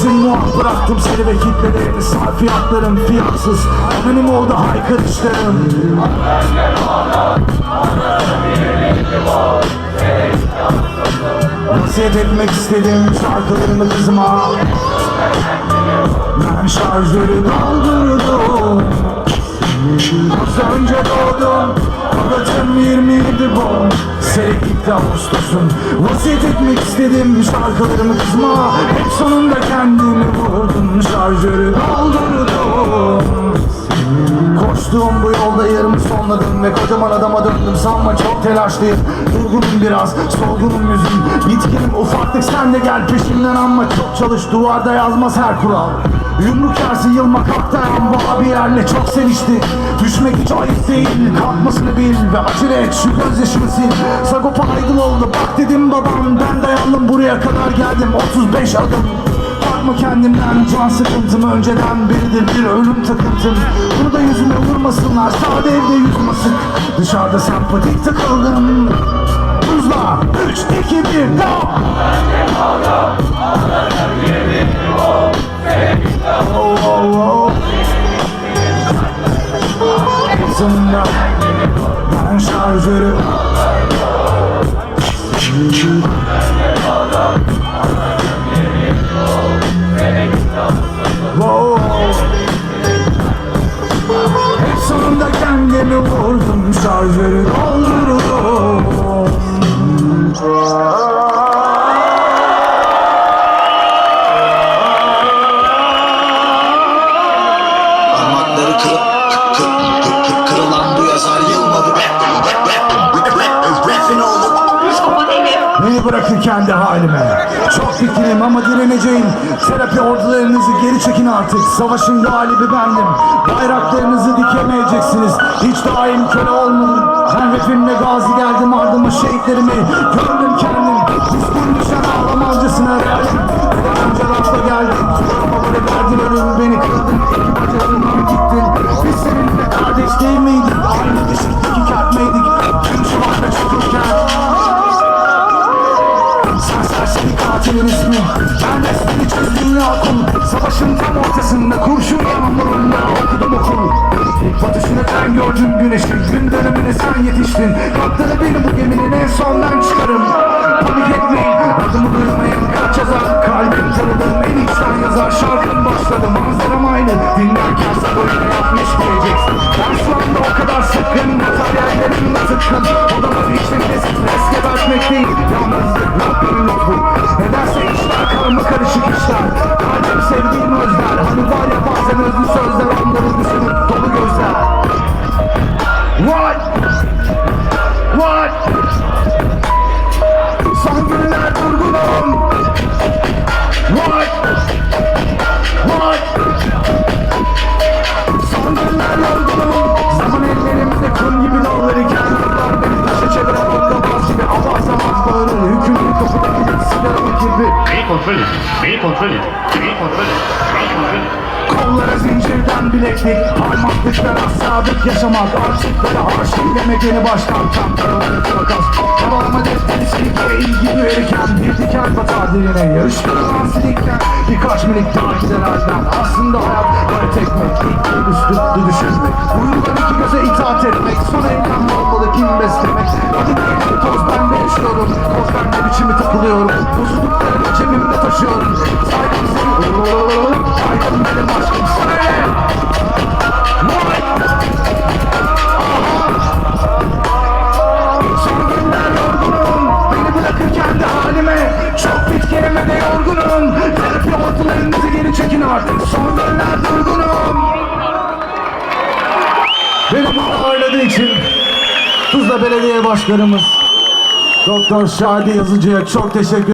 Bizim muaf bıraktım seni ve kitleleri Sarfiyatlarım fiyatsız. Anonim oldu haykırışlarım Vasiyet etmek istedim şarkılarımı kızıma. Ben şarjörü doldurdum Az önce doğdum Fadatım 27 bom Sevgili Ağustos'un Vasiyet etmek istedim şarkılarımı kızma. Hep sonunda kendimi vurdum Şarjörü doldurdum yarım sonladım Ve kocaman adama döndüm. Sanma çok telaşlıyım. Durgunum biraz solgunum yüzüm. Bitkinim ufaklık sen de gel peşimden Ama çok çalış duvarda yazmaz her kural. Yumruk yersin yılmak haktayan Bu abi yerle çok sevişti. Düşmek hiç ayıp değil Kalkmasını bil ve acele et şu gözyaşımı sil. Sagopa aydın oldu bak dedim babam Ben dayandım buraya kadar geldim. 35 adım Bakma kendimden? Can sıkıntım önceden beridir bir ölüm takıntım. Bunu da yüzüme vurmasınlar. Sade evde yüzüm asık Dışarıda sempatik takıldım Buzla 3, 2, 1, go! Oh, oh, oh. Kızımda ben şarjörü şarjörü doldurdum Parmakları kırıp kı- kı- kı- kı- kırılan bu yazar yılmadı Beni bırakın kendi halime Çok bitkinim ama direneceğim Terapi ordularınızı geri çekin artık Savaşın galibi bendim Bayraklarınızı dikemeyeceksiniz Hiç daim köle olmadım Ben rapimle gazi geldim ardıma şehitlerimi Gördüm kendim. Düştüm düşen ağlamazcasına realim Önce rafta geldim. Böyle verdin ölüm beni kırdın bacağımdan gittin Biz seninle kardeş değil miydik? Aynı ışıktaki kertmeydik Tüm şuvarda çocukken. Sen serseri katilin ismi. Ben resmini çözdüm ya Savaşın tam ortasında kurşun yağmurunda okudum okul. Batışını ben gördüm güneşin Gün dönemine sen yetiştin. Kaptanı beni bu geminin en sondan çıkarım. Panik etmeyin adımı duymayın kaç yazar. Kalbim tanıdığım en içten yazar. Şarkım başladı manzaram aynı. Dinlerken sabırla yapmış diyeceksin Ben o kadar sıkkın Materyallerimle tıkkın Odamın içinde stres gebertmek değil Beni kontrol et. Beni kontrol et. Beni kontrol et. Kollara zincirden bileklik Parmaklıklara sadık yaşamak. Aşıklara aşık demek yeni baştan. Tam paraları takas Havalama defteri silike ilgi duyarken Bir diken batar diline. Yarıştırılan silikten. Birkaç minik halden Aslında hayat böyle tekmek İlk üstü düşünmek Uyurken iki göze itaat etmek. Son eylem olmalı kim beslemek. Adı geri çekin artık. Son günler durgunum. Beni burada oynadığı için Tuzla Belediye Başkanımız Doktor Şadi Yazıcı'ya çok teşekkür